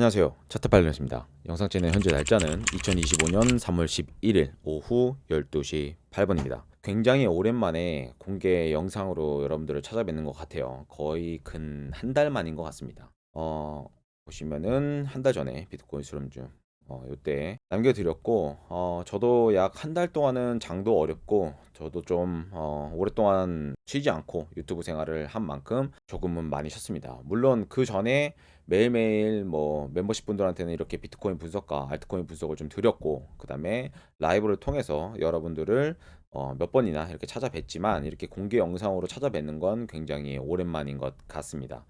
안녕하세요. 차트팔련입니다. 영상 찍는 현재 날짜는 2025년 3월 11일 오후 12시 8분입니다. 굉장히 오랜만에 공개 영상으로 여러분들을 찾아뵙는 것 같아요. 거의 근 한 달 만인 것 같습니다. 어, 보시면은 한 달 전에 비트코인 수렴중 어, 요때 남겨드렸고 어, 저도 약 한 달 동안은 장도 어렵고 저도 좀 어, 오랫동안 쉬지 않고 유튜브 생활을 한 만큼 조금은 많이 쉬었습니다. 물론 그 전에 매일매일 뭐 멤버십 분들한테는 이렇게 비트코인 분석과 알트코인 분석을 좀 드렸고 그 다음에 라이브를 통해서 여러분들을 어, 몇 번이나 이렇게 찾아뵀지만 이렇게 공개 영상으로 찾아뵙는 건 굉장히 오랜만인 것 같습니다.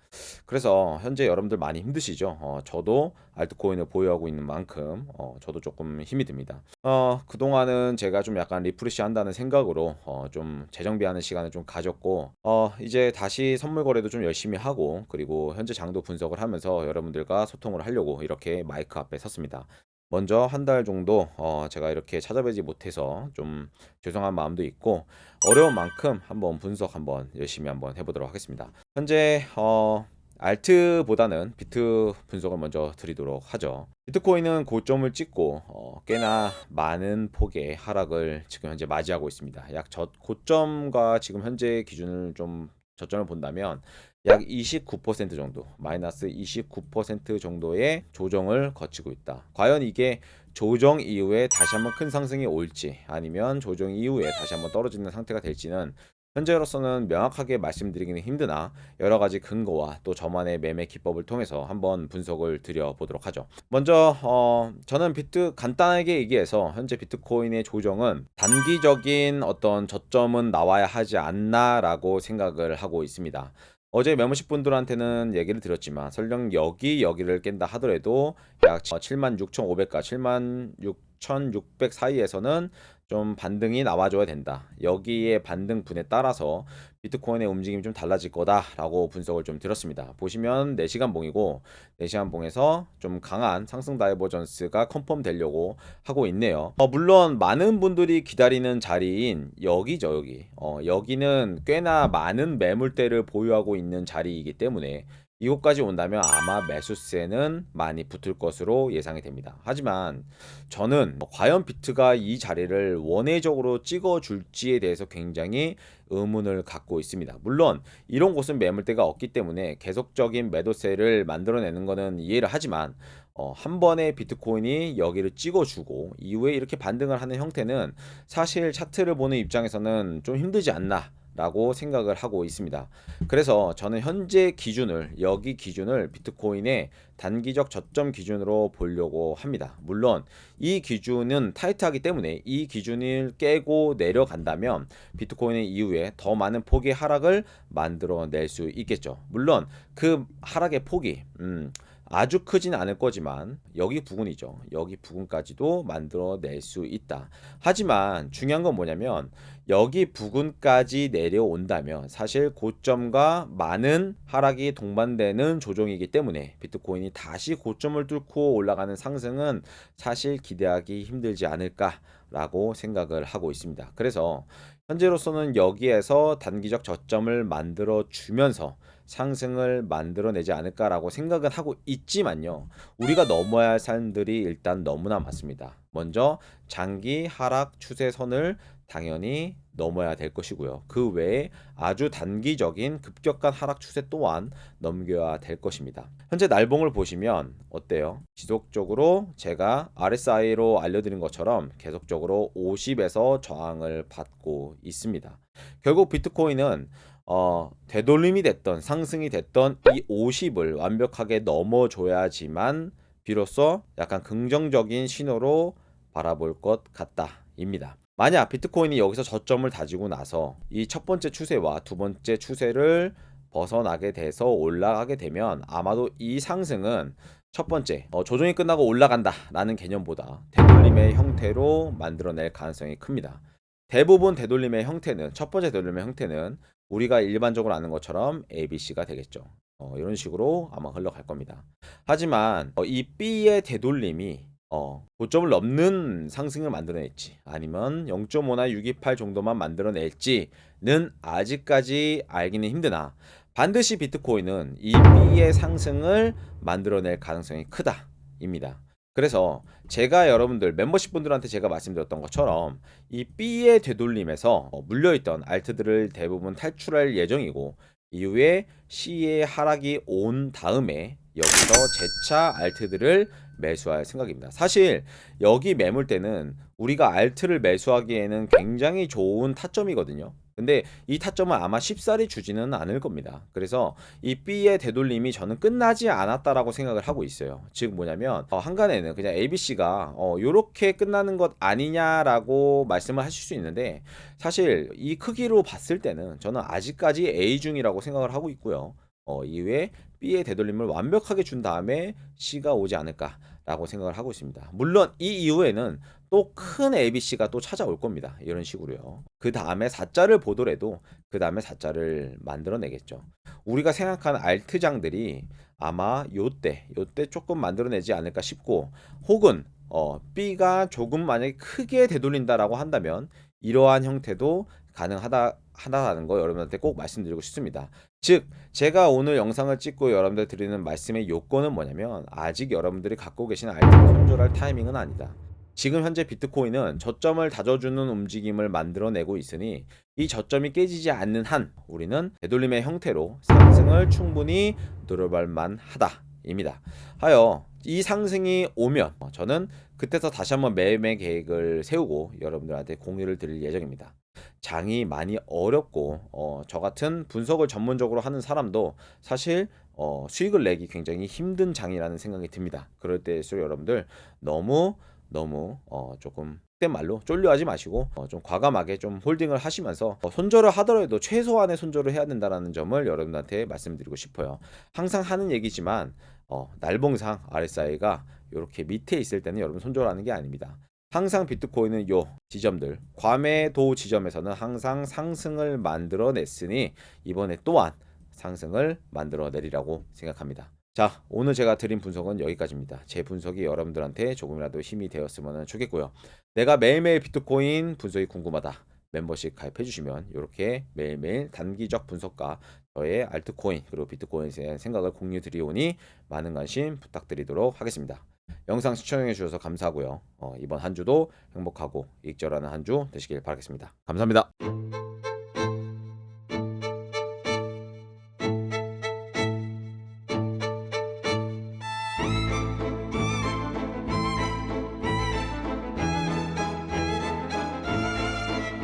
그래서 현재 여러분들 많이 힘드시죠? 어, 저도 알트코인을 보유하고 있는 만큼 어, 저도 조금 힘이 듭니다. 어, 그동안은 제가 좀 약간 리프레시 한다는 생각으로 어, 좀 재정비하는 시간을 좀 가졌고 어, 이제 다시 선물 거래도 좀 열심히 하고 그리고 현재 장도 분석을 하면서 여러분들과 소통을 하려고 이렇게 마이크 앞에 섰습니다. 먼저 한 달 정도 어 제가 이렇게 찾아뵈지 못해서 좀 죄송한 마음도 있고 어려운 만큼 한번 분석 한번 열심히 한번 해보도록 하겠습니다. 현재 어 알트보다는 비트 분석을 먼저 드리도록 하죠. 비트코인은 고점을 찍고 어, 꽤나 많은 폭의 하락을 지금 현재 맞이하고 있습니다. 약 저 고점과 지금 현재 기준을 좀 저점을 본다면 약 29% 정도, 마이너스 29% 정도의 조정을 거치고 있다. 과연 이게 조정 이후에 다시 한번 큰 상승이 올지 아니면 조정 이후에 다시 한번 떨어지는 상태가 될지는 현재로서는 명확하게 말씀드리기는 힘드나 여러 가지 근거와 또 저만의 매매 기법을 통해서 한번 분석을 드려보도록 하죠. 먼저 어, 저는 비트 간단하게 얘기해서 현재 비트코인의 조정은 단기적인 어떤 저점은 나와야 하지 않나라고 생각을 하고 있습니다. 어제 멤버십 분들한테는 얘기를 드렸지만 설령 여기 여기를 깬다 하더라도 약 76,500과 76,600 사이에서는 좀 반등이 나와줘야 된다. 여기에 반등 분에 따라서 비트코인의 움직임이 좀 달라질 거다라고 분석을 좀 드렸습니다. 보시면 4시간 봉이고 4시간 봉에서 좀 강한 상승 다이버전스가 컨펌 되려고 하고 있네요. 어, 물론 많은 분들이 기다리는 자리인 여기죠 여기. 어, 여기는 꽤나 많은 매물대를 보유하고 있는 자리이기 때문에 이곳까지 온다면 아마 매수세는 많이 붙을 것으로 예상이 됩니다. 하지만 저는 과연 비트가 이 자리를 원회적으로 찍어줄지에 대해서 굉장히 의문을 갖고 있습니다. 물론 이런 곳은 매물대가 없기 때문에 계속적인 매도세를 만들어내는 것은 이해를 하지만 어, 한 번에 비트코인이 여기를 찍어주고 이후에 이렇게 반등을 하는 형태는 사실 차트를 보는 입장에서는 좀 힘들지 않나 라고 생각을 하고 있습니다. 그래서 저는 현재 기준을 여기 기준을 비트코인의 단기적 저점 기준으로 보려고 합니다. 물론 이 기준은 타이트하기 때문에 이 기준을 깨고 내려간다면 비트코인의 이후에 더 많은 폭의 하락을 만들어낼 수 있겠죠. 물론 그 하락의 폭이 음, 아주 크진 않을 거지만 여기 부근이죠. 여기 부근까지도 만들어낼 수 있다. 하지만 중요한 건 뭐냐면 여기 부근까지 내려온다면 사실 고점과 많은 하락이 동반되는 조정이기 때문에 비트코인이 다시 고점을 뚫고 올라가는 상승은 사실 기대하기 힘들지 않을까 라고 생각을 하고 있습니다. 그래서 현재로서는 여기에서 단기적 저점을 만들어 주면서 상승을 만들어내지 않을까라고 생각은 하고 있지만요. 우리가 넘어야 할 산들이 일단 너무나 많습니다. 먼저 장기 하락 추세선을 당연히 넘어야 될 것이고요. 그 외에 아주 단기적인 급격한 하락 추세 또한 넘겨야 될 것입니다. 현재 날봉을 보시면 어때요? 지속적으로 제가 RSI로 알려드린 것처럼 계속적으로 50에서 저항을 받고 있습니다. 결국 비트코인은 어, 되돌림이 됐던 상승이 됐던 이 50을 완벽하게 넘어줘야지만 비로소 약간 긍정적인 신호로 바라볼 것 같다입니다. 만약 비트코인이 여기서 저점을 다지고 나서 이 첫 번째 추세와 두 번째 추세를 벗어나게 돼서 올라가게 되면 아마도 이 상승은 첫 번째 어, 조정이 끝나고 올라간다 라는 개념보다 되돌림의 형태로 만들어낼 가능성이 큽니다. 대부분 되돌림의 형태는 첫 번째 되돌림의 형태는 우리가 일반적으로 아는 것처럼 ABC가 되겠죠. 어, 이런 식으로 아마 흘러갈 겁니다. 하지만 어, 이 B의 되돌림이 어, 고점을 넘는 상승을 만들어낼지 아니면 0.5나 628 정도만 만들어낼지는 아직까지 알기는 힘드나 반드시 비트코인은 이 B의 상승을 만들어낼 가능성이 크다입니다. 그래서 제가 여러분들 멤버십 분들한테 제가 말씀드렸던 것처럼 이 B의 되돌림에서 어, 물려있던 알트들을 대부분 탈출할 예정이고 이후에 C의 하락이 온 다음에 여기서 재차 알트들을 매수할 생각입니다. 사실 여기 매물대는 우리가 알트를 매수하기에는 굉장히 좋은 타점이거든요. 근데 이 타점은 아마 쉽사리 주지는 않을 겁니다. 그래서 이 B의 되돌림이 저는 끝나지 않았다라고 생각을 하고 있어요. 즉 뭐냐면 어, 한간에는 그냥 ABC가 어, 요렇게 끝나는 것 아니냐라고 말씀을 하실 수 있는데 사실 이 크기로 봤을 때는 저는 아직까지 A 중이라고 생각을 하고 있고요. 어, 이후에 B의 되돌림을 완벽하게 준 다음에 C가 오지 않을까 라고 생각을 하고 있습니다. 물론 이 이후에는 또 큰 ABC가 또 찾아올 겁니다. 이런 식으로요. 그 다음에 4자를 보더라도 그 다음에 4자를 만들어내겠죠. 우리가 생각하는 알트장들이 아마 요때 요때 조금 만들어내지 않을까 싶고 혹은 어, B가 조금 만약에 크게 되돌린다라고 한다면 이러한 형태도 가능하다 하다라는 거 여러분한테 꼭 말씀드리고 싶습니다. 즉 제가 오늘 영상을 찍고 여러분들 드리는 말씀의 요건은 뭐냐면 아직 여러분들이 갖고 계신 알트를 손절할 타이밍은 아니다. 지금 현재 비트코인은 저점을 다져주는 움직임을 만들어내고 있으니 이 저점이 깨지지 않는 한 우리는 되돌림의 형태로 상승을 충분히 노려볼 만하다입니다. 하여 이 상승이 오면 저는 그때서 다시 한번 매매 계획을 세우고 여러분들한테 공유를 드릴 예정입니다. 장이 많이 어렵고 어, 저 같은 분석을 전문적으로 하는 사람도 사실 어, 수익을 내기 굉장히 힘든 장이라는 생각이 듭니다. 그럴 때일수록 여러분들 너무 너무 어, 조금 된 말로 쫄려하지 마시고 어, 좀 과감하게 좀 홀딩을 하시면서 어, 손절을 하더라도 최소한의 손절을 해야 된다는 점을 여러분한테 말씀드리고 싶어요. 항상 하는 얘기지만 어, 날봉상 RSI가 이렇게 밑에 있을 때는 여러분 손절하는 게 아닙니다. 항상 비트코인은 요 지점들 과매도 지점에서는 항상 상승을 만들어냈으니 이번에 또한 상승을 만들어내리라고 생각합니다. 자 오늘 제가 드린 분석은 여기까지입니다. 제 분석이 여러분들한테 조금이라도 힘이 되었으면 좋겠고요. 내가 매일매일 비트코인 분석이 궁금하다. 멤버십 가입해 주시면 이렇게 매일매일 단기적 분석과 저의 알트코인 그리고 비트코인에 대한 생각을 공유 드리오니 많은 관심 부탁드리도록 하겠습니다. 영상 시청해 주셔서 감사하고요. 어, 이번 한 주도 행복하고 익절하는 한 주 되시길 바라겠습니다. 감사합니다.